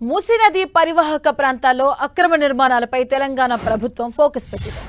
మూసీ నది పరివాహక ప్రాంతాల్లో అక్రమ నిర్మాణాలపై తెలంగాణ ప్రభుత్వం ఫోకస్ పెట్టింది.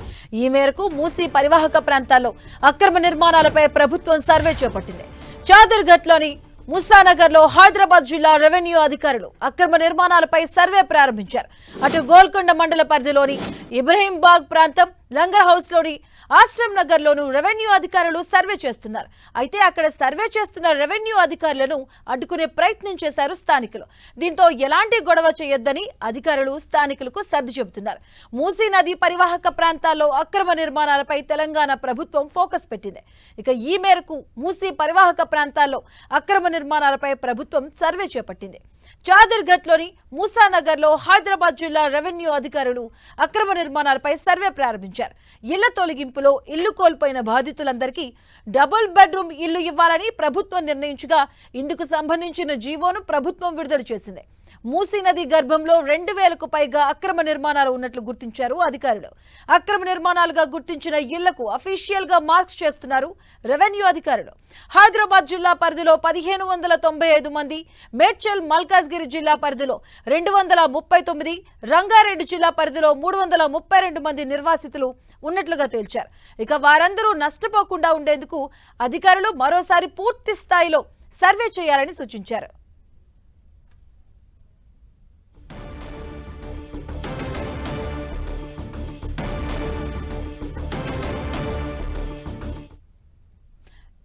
ఈ మేరకు మూసీ పరివాహక ప్రాంతాల్లో అక్రమ నిర్మాణాలపై ప్రభుత్వం సర్వే చేపట్టింది. చాదర్ఘట్లోని ముసానగర్లో హైదరాబాద్ జిల్లా రెవెన్యూ అధికారులు అక్రమ నిర్మాణాలపై సర్వే ప్రారంభించారు. అటు గోల్కొండ మండల పరిధిలోని ఇబ్రహీంబాగ్ ప్రాంతం లంగర్ హౌస్లోని ఆశ్రమ్ నగర్లోనూ రెవెన్యూ అధికారులు సర్వే చేస్తున్నారు. అయితే అక్కడ సర్వే చేస్తున్న రెవెన్యూ అధికారులను అడ్డుకునే ప్రయత్నం చేశారు స్థానికులు. దీంతో ఎలాంటి గొడవ చేయొద్దని అధికారులు స్థానికులకు సర్ది చెబుతున్నారు. మూసీ నది పరివాహక ప్రాంతాల్లో అక్రమ నిర్మాణాలపై తెలంగాణ ప్రభుత్వం ఫోకస్ పెట్టింది. ఇక ఈ మేరకు మూసీ పరివాహక ప్రాంతాల్లో అక్రమ నిర్మాణాలపై ప్రభుత్వం సర్వే చేపట్టింది. చాదర్ఘట్లోని మూసానగర్లో హైదరాబాద్ జిల్లా రెవెన్యూ అధికారులు అక్రమ నిర్మాణాలపై సర్వే ప్రారంభించారు. ఇళ్ళ తొలగింపులో ఇల్లు కోల్పోయిన బాధితులందరికీ డబుల్ బెడ్రూమ్ ఇల్లు ఇవ్వాలని ప్రభుత్వం నిర్ణయించగా ఇందుకు సంబంధించిన జీవోను ప్రభుత్వం విడుదల చేసింది. మూసీ నది గర్భంలో రెండు వేలకు పైగా అక్రమ నిర్మాణాలు ఉన్నట్లు గుర్తించారు అధికారులు. అక్రమ నిర్మాణాలుగా గుర్తించిన ఇళ్ళకు అఫీషియల్గా మార్క్స్ చేస్తున్నారు రెవెన్యూ అధికారులు. హైదరాబాద్ జిల్లా పరిధిలో పదిహేను వందల తొంభై ఐదు మంది మేడ్చల్ మల్కాజ్గిరి జిల్లా పరిధిలో రెండు వందల ముప్పై తొమ్మిది రంగారెడ్డి జిల్లా పరిధిలో మూడు వందల ముప్పై రెండు మంది నిర్వాసితులు ఉన్నట్లుగా తేల్చారు. ఇక వారందరూ నష్టపోకుండా ఉండేందుకు అధికారులు మరోసారి పూర్తి స్థాయిలో సర్వే చేయాలని సూచించారు.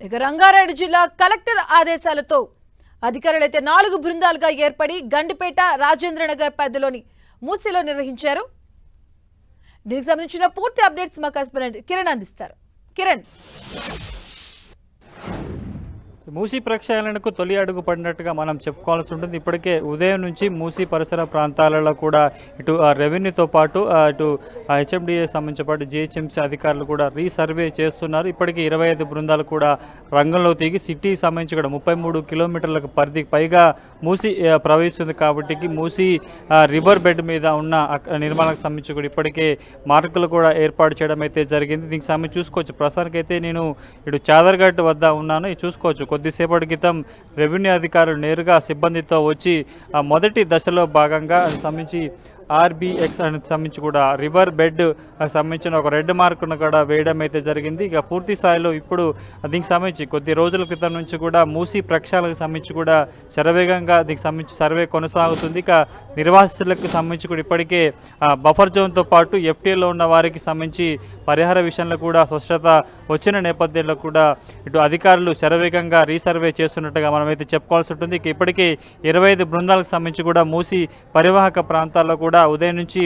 ఇక రంగారెడ్డి జిల్లా కలెక్టర్ ఆదేశాలతో అధికారులైతే నాలుగు బృందాలుగా ఏర్పడి గండిపేట రాజేంద్రనగర్ పరిధిలోని మూసీలో నిర్వహించారు. దీనికి సంబంధించిన పూర్తి అప్డేట్స్ మా కరెస్పాండెంట్ కిరణ్ అందిస్తారు. కిరణ్. మూసీ ప్రక్షాళనకు తొలి అడుగు పడినట్టుగా మనం చెప్పుకోవాల్సి ఉంటుంది. ఇప్పటికే ఉదయం నుంచి మూసీ పరిసర ప్రాంతాలలో కూడా ఇటు ఆ రెవెన్యూతో పాటు ఇటు హెచ్ఎండిఏ సంబంధించిన పాటు జిహెచ్ఎంసీ అధికారులు కూడా రీసర్వే చేస్తున్నారు. ఇప్పటికే ఇరవై ఐదు బృందాలు కూడా రంగంలో దిగి సిటీ సంబంధించి కూడా ముప్పై మూడు కిలోమీటర్లకు పరిధి పైగా మూసీ ప్రవహిస్తుంది కాబట్టి మూసీ రివర్ బెడ్ మీద ఉన్న అక్- నిర్మాణాలకు సంబంధించి కూడా ఇప్పటికే మార్కులు కూడా ఏర్పాటు చేయడం అయితే జరిగింది. దీనికి సంబంధించి చూసుకోవచ్చు. ప్రస్తుతానికైతే నేను ఇటు చాదర్ఘట్ వద్ద ఉన్నాను. చూసుకోవచ్చు. కొద్దిసేపటి క్రితం రెవెన్యూ అధికారులు నేరుగా సిబ్బందితో వచ్చి ఆ మొదటి దశలో భాగంగా సంబంధించి ఆర్బిఎక్స్ అని సంబంధించి కూడా రివర్ బెడ్ సంబంధించిన ఒక రెడ్ మార్కును కూడా వేయడం అయితే జరిగింది. ఇక పూర్తి స్థాయిలో ఇప్పుడు దీనికి సంబంధించి కొద్ది రోజుల క్రితం నుంచి కూడా మూసి ప్రక్షాళనకు సంబంధించి కూడా శరవేగంగా దీనికి సంబంధించి సర్వే కొనసాగుతుంది. ఇక నిర్వాసితులకు సంబంధించి కూడా ఇప్పటికే బఫర్ జోన్తో పాటు ఎఫ్టీఏలో ఉన్న వారికి సంబంధించి పరిహార విషయంలో కూడా స్పష్టత వచ్చిన నేపథ్యంలో కూడా ఇటు అధికారులు శరవేగంగా రీసర్వే చేస్తున్నట్టుగా మనమైతే చెప్పుకోవాల్సి ఉంటుంది. ఇక ఇప్పటికే ఇరవై ఐదు బృందాలకు సంబంధించి కూడా మూసి పరివాహక ప్రాంతాల్లో కూడా ఉదయం నుంచి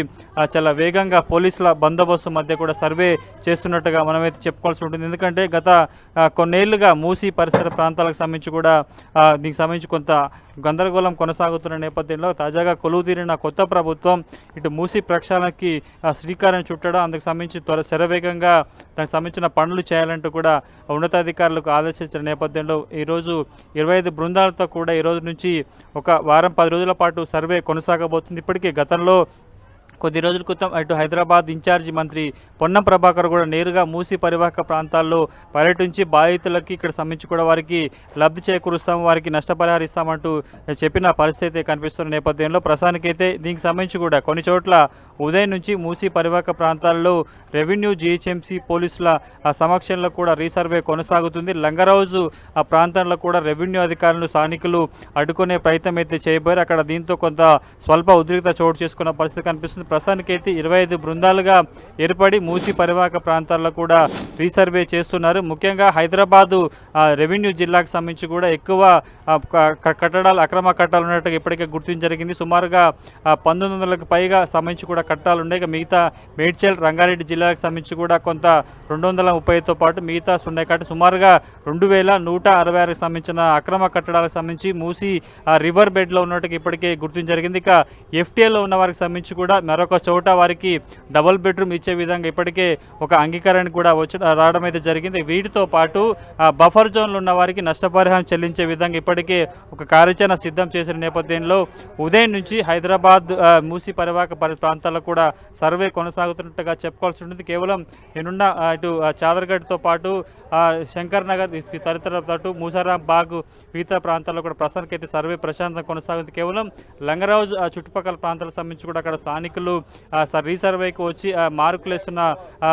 చాలా వేగంగా పోలీసుల బందోబస్తు మధ్య కూడా సర్వే చేస్తున్నట్టుగా మనమైతే చెప్పుకోవాల్సి ఉంటుంది. ఎందుకంటే గత కొన్నేళ్ళుగా మూసి పరిసర ప్రాంతాలకు సంబంధించి కూడా దీనికి సంబంధించి కొంత గందరగోళం కొనసాగుతున్న నేపథ్యంలో తాజాగా కొలువు తీరిన కొత్త ప్రభుత్వం ఇటు మూసి ప్రక్షాళనకి ఆ, శ్రీకారం చుట్టడం అందుకు సంబంధించి త్వర శరవేగంగా దానికి సంబంధించిన పనులు చేయాలంటూ కూడా ఉన్నతాధికారులకు ఆదేశించిన నేపథ్యంలో ఈరోజు ఇరవై ఐదు బృందాలతో కూడా ఈ రోజు నుంచి ఒక వారం పది రోజుల పాటు సర్వే కొనసాగబోతుంది. ఇప్పటికే గతంలో కొద్ది రోజుల క్రితం అటు హైదరాబాద్ ఇన్ఛార్జి మంత్రి పొన్నం ప్రభాకర్ కూడా నేరుగా మూసి పరివాహక ప్రాంతాల్లో పర్యటించి బాధితులకి ఇక్కడ సంబంధించి కూడా వారికి లబ్ధి చేకూరుస్తాం వారికి నష్టపరిహారం ఇస్తామంటూ చెప్పిన పరిస్థితి కనిపిస్తున్న నేపథ్యంలో ప్రస్తుతానికైతే దీనికి సంబంధించి కూడా కొన్ని చోట్ల ఉదయం నుంచి మూసి పరివాహక ప్రాంతాల్లో రెవెన్యూ జిహెచ్ఎంసీ పోలీసుల ఆ సమక్షంలో కూడా రీసర్వే కొనసాగుతుంది. లంగరాజు ఆ ప్రాంతంలో కూడా రెవెన్యూ అధికారులు స్థానికులు అడ్డుకునే ప్రయత్నం అయితే చేయబోయారు. అక్కడ దీంతో కొంత స్వల్ప ఉద్రిక్త చోటు చేసుకున్న పరిస్థితి కనిపిస్తుంది. ప్రస్తుతానికైతే ఇరవై ఐదు బృందాలుగా ఏర్పడి మూసి పరివాహక ప్రాంతాల్లో కూడా రీసర్వే చేస్తున్నారు. ముఖ్యంగా హైదరాబాదు రెవెన్యూ జిల్లాకు సంబంధించి కూడా ఎక్కువ కట్టడాలు అక్రమ కట్టాలు ఉన్నట్టుగా ఇప్పటికే గుర్తించడం జరిగింది. సుమారుగా పంతొమ్మిది వందలకు పైగా సంబంధించి కూడా కట్టాలు ఉన్నాయి. మిగతా మేడ్చల్ రంగారెడ్డి జిల్లాకు సంబంధించి కూడా కొంత రెండు వందల ముప్పైతో పాటు మిగతా సున్నాయి కాబట్టి సుమారుగా రెండు వేల నూట అరవై ఆరుకు సంబంధించిన అక్రమ కట్టడాలకు సంబంధించి మూసి రివర్ బెడ్లో ఉన్నట్టుగా ఇప్పటికే గుర్తించడం జరిగింది. ఇక ఎఫ్టీఏలో ఉన్న వారికి సంబంధించి కూడా మరొక చోట వారికి డబుల్ బెడ్రూమ్ ఇచ్చే విధంగా ఇప్పటికే ఒక అంగీకారాన్ని కూడా వచ్చి రావడం అయితే జరిగింది. వీటితో పాటు బఫర్ జోన్లు ఉన్న వారికి నష్టపరిహారం చెల్లించే విధంగా ఇప్పటికే ఒక కార్యాచరణ సిద్ధం చేసిన నేపథ్యంలో ఉదయం నుంచి హైదరాబాద్ మూసి పరివాహక పరి ప్రాంతాల్లో కూడా సర్వే కొనసాగుతున్నట్టుగా చెప్పుకోవాల్సి ఉంటుంది. కేవలం నేనున్న ఇటు చాదర్గఢ్తో పాటు శంకర్ నగర్ తదితర పాటు మూసారాం బాగ్ మిగతా ప్రాంతాల్లో కూడా ప్రస్తుతానికి అయితే సర్వే ప్రశాంతంగా కొనసాగుతుంది కేవలం లంగరాజ్ చుట్టుపక్కల ప్రాంతాలకు సంబంధించి కూడా అక్కడ స్థానికులు ఆ, రీసర్వేకి వచ్చి ఆ, మార్కులు వేస్తున్న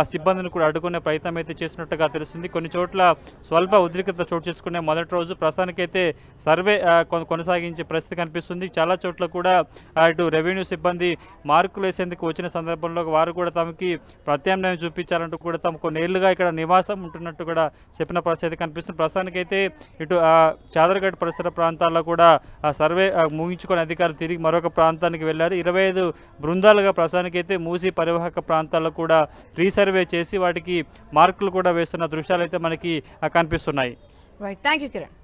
సిబ్బందిని కూడా అడ్డుకునే ప్రయత్నం అయితే చేసినట్టుగా తెలుస్తుంది. కొన్ని చోట్ల స్వల్ప ఉద్రిక్తత చోటు చేసుకునే మొదటి రోజు ప్రస్తుతానికైతే సర్వే కొన- కొనసాగించే పరిస్థితి కనిపిస్తుంది. చాలా చోట్ల కూడా ఇటు రెవెన్యూ సిబ్బంది మార్కులు వేసేందుకు వచ్చిన సందర్భంలో వారు కూడా తమకి ప్రత్యామ్నాయం చూపించాలంటూ కూడా తమ కొన్నేళ్ళుగా ఇక్కడ నివాసం ఉంటున్నట్టు కూడా చెప్పిన పరిస్థితి కనిపిస్తుంది. ప్రస్తుతానికైతే ఇటు ఆ పరిసర ప్రాంతాల్లో కూడా ఆ సర్వే ముగించుకొని అధికారులు తిరిగి మరొక ప్రాంతానికి వెళ్ళారు. ఇరవై ఐదు బృందాలుగా ప్రస్తుతానికైతే మూసి పరివాహక ప్రాంతాల్లో కూడా రీసర్వే చేసి వాటికి మార్కులు కూడా వేస్తున్న దృశ్యాలు అయితే మనకి కనిపిస్తున్నాయి. Right thank you Kiran